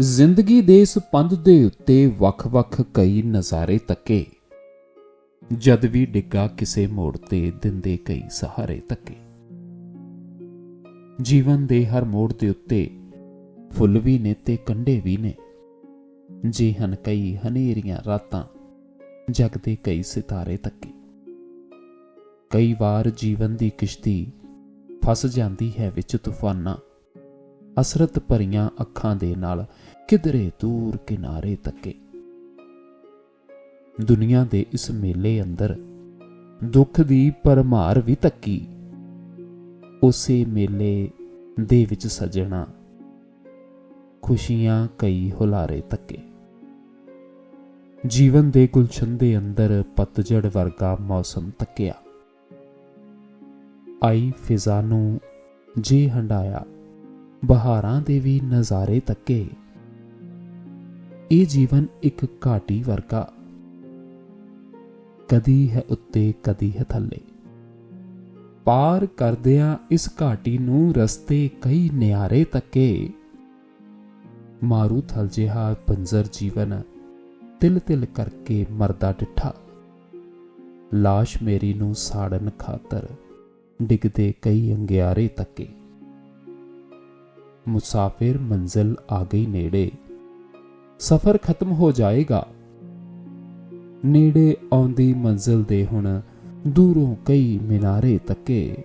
ਜ਼ਿੰਦਗੀ ਦੇ ਇਸ ਪੰਧ ਦੇ ਉੱਤੇ ਵੱਖ-ਵੱਖ ਕਈ ਨਜ਼ਾਰੇ ਤੱਕੇ। ਜਦ ਵੀ ਡਿੱਗਾ ਕਿਸੇ ਮੋੜ ਤੇ ਦਿੰਦੇ ਕਈ ਸਹਾਰੇ ਤੱਕੇ। ਜੀਵਨ ਦੇ ਹਰ ਮੋੜ ਦੇ ਉੱਤੇ ਫੁੱਲ ਵੀ ਨੇ ਤੇ ਕੰਡੇ ਵੀ ਨੇ। ਜੀ ਹਨ ਕਈ ਹਨੇਰੀਆਂ ਰਾਤਾਂ, ਜਗਦੇ ਕਈ ਸਿਤਾਰੇ ਤੱਕੇ। ਕਈ ਵਾਰ ਜੀਵਨ ਦੀ ਕਿਸ਼ਤੀ ਫਸ ਜਾਂਦੀ ਹੈ ਵਿੱਚ ਤੂਫਾਨਾਂ ਅਸਰਤ ਭਰੀਆਂ ਅੱਖਾਂ ਦੇ ਨਾਲ ਕਿਧਰੇ ਦੂਰ ਕਿਨਾਰੇ ਤੱਕੇ। ਦੁਨੀਆ ਦੇ ਇਸ ਮੇਲੇ ਅੰਦਰ ਦੁੱਖ ਦੀ ਪਰਮਾਰ ਵੀ ਤੱਕੀ। ਉਸੇ ਮੇਲੇ ਦੇ ਵਿੱਚ ਸਜਣਾ ਖੁਸ਼ੀਆਂ ਕਈ ਹੁਲਾਰੇ ਤੱਕੇ। ਜੀਵਨ ਦੇ ਗੁਲਸ਼ਨ ਦੇ ਅੰਦਰ ਪਤਝੜ ਵਰਗਾ ਮੌਸਮ ਤੱਕਿਆ। ਆਈ ਫਿਜ਼ਾ ਨੂੰ ਜੀ ਹੰਡਾਇਆ। ਬਹਾਰਾਂ ਦੇ ਵੀ ਨਜ਼ਾਰੇ ਤੱਕੇ। ਇਹ ਜੀਵਨ ਇੱਕ ਘਾਟੀ ਵਰਗਾ। ਕਦੀ ਹੈ ਉੱਤੇ, ਕਦੀ ਹੈ ਥੱਲੇ। ਪਾਰ ਕਰਦਿਆਂ ਇਸ ਘਾਟੀ ਨੂੰ ਰਸਤੇ ਕਈ ਨਿਆਰੇ ਤੱਕੇ। ਮਾਰੂ ਥਲ ਜਿਹਾ ਪੰਜ਼ਰ ਜੀਵਨ ਤਿਲ ਤਿਲ ਕਰਕੇ ਮਰਦਾ ਡਿੱਠਾ। ਲਾਸ਼ ਮੇਰੀ ਨੂੰ ਸਾੜਨ ਖਾਤਰ ਡਿੱਗਦੇ ਕਈ ਅੰਗਿਆਰੇ ਤੱਕੇ। ਮੁਸਾਫਿਰ ਮੰਜ਼ਿਲ ਆ ਗਈ ਨੇੜੇ। ਸਫ਼ਰ ਖਤਮ ਹੋ ਜਾਏਗਾ। ਨੇੜੇ ਆਉਂਦੀ ਮੰਜ਼ਿਲ ਦੇ ਹੁਣ ਦੂਰੋਂ ਕਈ ਮਿਨਾਰੇ ਤੱਕੇ।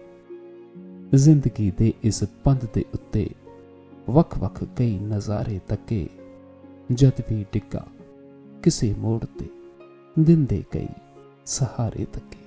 ਜ਼ਿੰਦਗੀ ਦੇ ਇਸ ਪੰਧ ਦੇ ਉੱਤੇ ਵੱਖ-ਵੱਖ ਕਈ ਨਜ਼ਾਰੇ ਤੱਕੇ। ਜਦ ਵੀ ਡਿੱਗਾ, ਕਿਸੇ ਮੋੜ ਤੇ ਦਿੰਦੇ ਕਈ ਸਹਾਰੇ ਤੱਕੇ।